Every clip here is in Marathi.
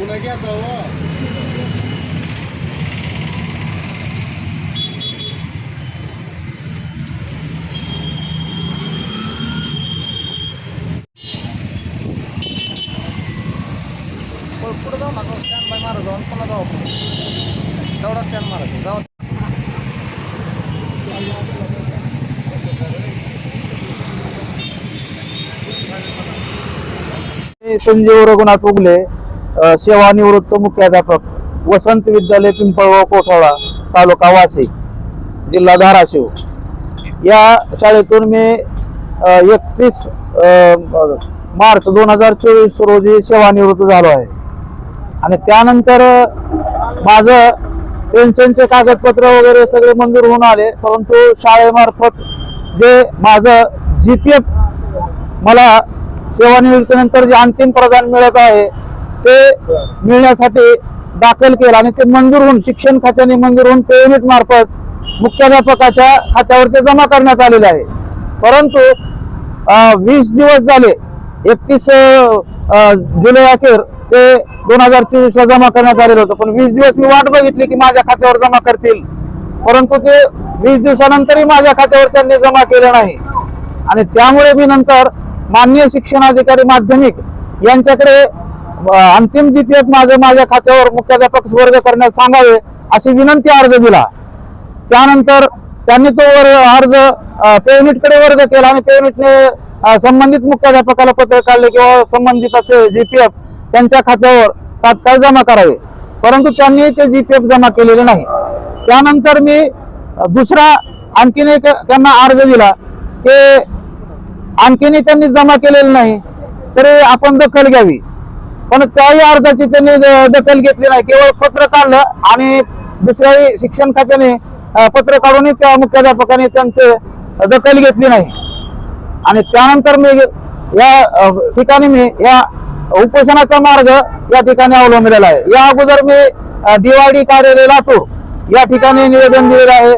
जावं पुढे जाऊ नका स्टँड बाय मारा जाऊन पुन्हा जाऊ. तेवढा स्टँड मारायचा जाऊ. मी संजीव रघुनाथ उगले. सेवानिवृत्त मुख्याध्यापक वसंत विद्यालय पिंपळगाव कोठाळा तालुका वाशी जिल्हा धाराशिव. या शाळेतून मी एकतीस मार्च दोन हजार चोवीस रोजी सेवानिवृत्त झालो आहे. आणि त्यानंतर माझं पेन्शनचे कागदपत्र वगैरे सगळे मंजूर होऊन आले परंतु शाळेमार्फत जे माझं जी पी एफ मला सेवानिवृत्तीनंतर जे अंतिम प्रदान मिळत आहे ते मिळण्यासाठी दाखल केलं आणि ते मंजूर होऊन शिक्षण खात्याने मंजूर होऊन पेमेंट मार्फत मुख्याध्यापकाच्या खात्यावर ते जमा करण्यात आलेले आहे. परंतु वीस दिवस झाले एकतीस जुलै अखेर ते दोन हजार चोवीस ला जमा करण्यात आलेलं होतं. पण वीस दिवस मी वाट बघितली की माझ्या खात्यावर जमा करतील. परंतु ते वीस दिवसानंतरही माझ्या खात्यावर त्यांनी जमा केलं नाही. आणि त्यामुळे मी नंतर माननीय शिक्षणाधिकारी माध्यमिक यांच्याकडे अ, अंतिम जीपीएफ माझं माझ्या खात्यावर मुख्याध्यापक वर्ग करण्यास सांगावे अशी विनंती अर्ज दिला. त्यानंतर त्यांनी तो वर अर्ज पेयुनिटकडे वर्ग केला आणि पेयुनिटने संबंधित मुख्याध्यापकाला पत्र काढले किंवा संबंधिताचे जीपीएफ त्यांच्या खात्यावर तात्काळ जमा करावे. परंतु त्यांनी ते जीपीएफ जमा केलेले नाही. त्यानंतर मी दुसरा आणखीन एक त्यांना अर्ज दिला की आणखीनही त्यांनी जमा केलेलं नाही तरी आपण दखल घ्यावी. पण त्याही अर्जाची त्यांनी दखल घेतली नाही. केवळ पत्र काढलं आणि दुसऱ्याही शिक्षण खात्याने पत्र काढूनही त्या मुख्याध्यापकाने त्यांचे दखल घेतली नाही. आणि त्यानंतर मी या ठिकाणी मी या उपोषणाचा मार्ग या ठिकाणी अवलंबलेला आहे. या अगोदर मी डीवायडी कार्यालय लातूर या ठिकाणी निवेदन दिलेलं आहे.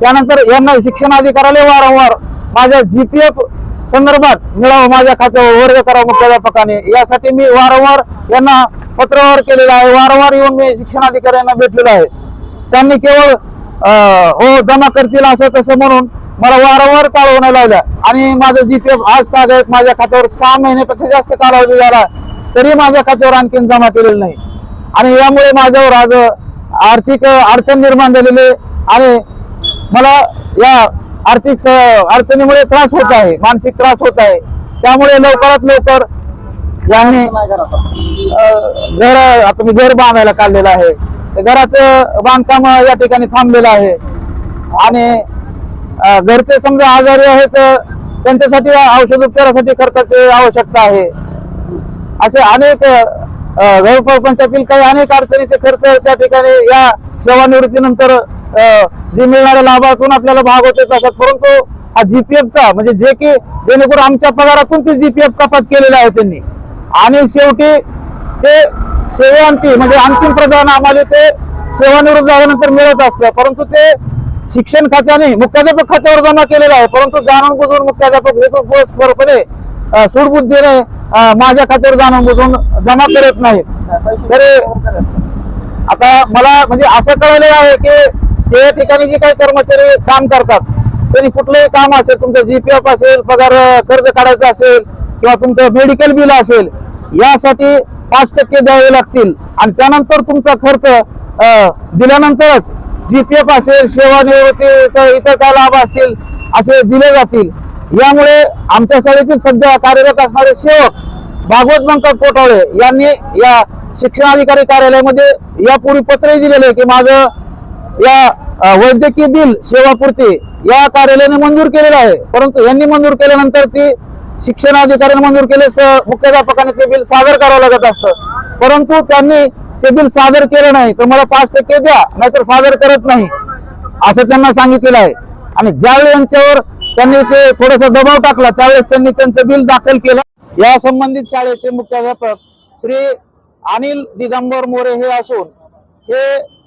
त्यानंतर यांना शिक्षणाधिकाऱ्याला वारंवार माझ्या जीपीएफ संदर्भात मिळावं माझ्या खात्यावर वर्ग करावं मुख्याध्यापकाने यासाठी मी वारंवार यांना पत्रव्यवहार केलेला आहे. वारंवार येऊन मी शिक्षणाधिकाऱ्यांना भेटलेलो आहे. त्यांनी केवळ हो जमा करतील असं तसं म्हणून मला वारंवार चालवण्या लावल्या. आणि माझं जी पी एफ आज तागत माझ्या खात्यावर सहा महिन्यापेक्षा जास्त कालावधी झाला तरी माझ्या खात्यावर आणखीन जमा केलेलं नाही. आणि यामुळे माझ्यावर आज आर्थिक अडचण निर्माण झालेली आहे. आणि मला या आर्थिक अडचणीमुळे त्रास होत आहे मानसिक त्रास होत आहे. त्यामुळे लवकरात लवकर यांनी घर आता मी घर बांधायला काढलेलं आहे. घराचं बांधकाम या ठिकाणी थांबलेलं आहे. आणि घरचे समजा आजारी आहेत त्यांच्यासाठी औषध उपचारासाठी खर्चाची आवश्यकता आहे. असे अनेक गैरप्रपंचातील काही अनेक अडचणीचे खर्च त्या ठिकाणी या सेवानिवृत्तीनंतर जे मिळणाऱ्या लाभातून आपल्याला भाग होत असतात परंतु हा जीपीएफचा म्हणजे जे की जेणेकरून आमच्या पगारातून ते जीपीएफ कपात केलेलं आहे त्यांनी. आणि शेवटी ते सेवांती म्हणजे अंतिम प्रदान आम्हाला ते सेवानिवृत्त झाल्यानंतर मिळत असतं. परंतु ते शिक्षण खात्याने मुख्याध्यापक खात्यावर जमा केलेलं आहे. परंतु जाणून बुजून मुख्याध्यापक अ, सूडबुद्धीने माझ्या खात्यावर जाणून बुजून जमा करत नाहीत. तरी आता मला म्हणजे असं कळलेलं आहे की त्या ठिकाणी जे काही कर्मचारी काम करतात त्यांनी कुठलंही काम असेल तुमचं जीपीएफ असेल पगार कर्ज काढायचं असेल किंवा तुमचं मेडिकल बिल असेल यासाठी पाच टक्के द्यावे लागतील. आणि त्यानंतर तुमचा खर्च दिल्यानंतरच जीपीएफ असेल सेवानिवृत्तीचा इतर काय लाभ असतील असे दिले जातील. यामुळे आमच्या शाळेतील सध्या कार्यरत असणारे सेवक भागवत बंकट कोटावळे यांनी या शिक्षणाधिकारी कार्यालयामध्ये यापूर्वी पत्रही दिलेले की माझं या वैद्यकीय बिल सेवापुरती या कार्यालयाने मंजूर केलेलं आहे. परंतु यांनी मंजूर केल्यानंतर ती शिक्षण अधिकाऱ्यांनी मंजूर केले मुख्याध्यापकाने ते बिल सादर करावं लागत असतं. परंतु त्यांनी ते बिल सादर केलं नाही तर मला पाच टक्के द्या नाहीतर सादर करत नाही असं त्यांना सांगितलेलं आहे. आणि ज्यावेळी यांच्यावर त्यांनी ते थोडासा दबाव टाकला त्यावेळेस त्यांनी त्यांचं बिल दाखल केलं. या संबंधित शाळेचे मुख्याध्यापक श्री अनिल दिगंबर मोरे हे असून हे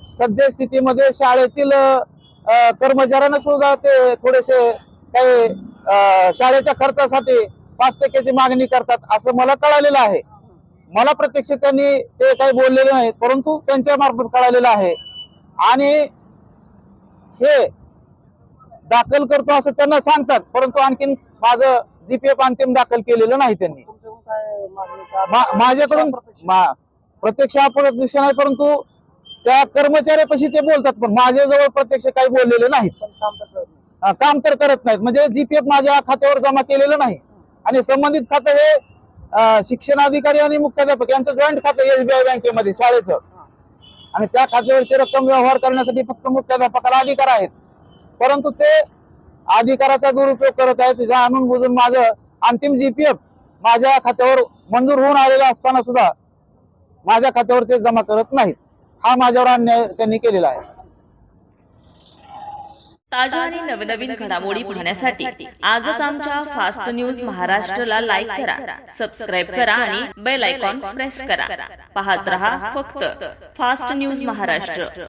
सद्यस्थितीमध्ये शाळेतील कर्मचाऱ्यांना सुद्धा ते थोडेसे काही शाळेच्या खर्चासाठी पाच टक्क्याची मागणी करतात असं मला कळालेलं आहे. मला प्रत्यक्ष त्यांनी ते काही बोललेले नाहीत परंतु त्यांच्या मार्फत कळालेलं आहे. आणि हे दाखल करतो असं त्यांना सांगतात परंतु आणखीन माझं जीपीएफ अंतिम दाखल केलेलं नाही त्यांनी. माझ्याकडून प्रत्यक्ष? अप्रत्यक्ष नाही परंतु त्या कर्मचाऱ्यापाशी ते बोलतात पण माझ्याजवळ प्रत्यक्ष काही बोललेले नाहीत. काम तर करत नाही. अं, काम तर करत नाहीत. म्हणजे जीपीएफ माझ्या खात्यावर जमा केलेलं नाही. आणि संबंधित खातं हे शिक्षण अधिकारी आणि मुख्याध्यापक यांचं जॉईंट खातं एसबीआय बँकेमध्ये शाळेचं. आणि त्या खात्यावरची रक्कम व्यवहार करण्यासाठी फक्त मुख्याध्यापकाला अधिकार आहेत. परंतु ते अधिकाराचा दुरुपयोग करत आहेत जाणून बुजून माझं अंतिम जीपीएफ माझ्या खात्यावर मंजूर होऊन आलेला असताना सुद्धा माझ्या खात्यावर ते जमा करत नाहीत. हा माझ्यावर अन्याय त्यांनी केलेला आहे. ताज्या आणि नवनवीन घडामोडी पाहण्यासाठी आजच आमच्या फास्ट न्यूज महाराष्ट्रला लाईक करा सबस्क्राईब करा आणि बेल आयकॉन प्रेस करा. पाहत रहा फक्त फास्ट न्यूज महाराष्ट्र.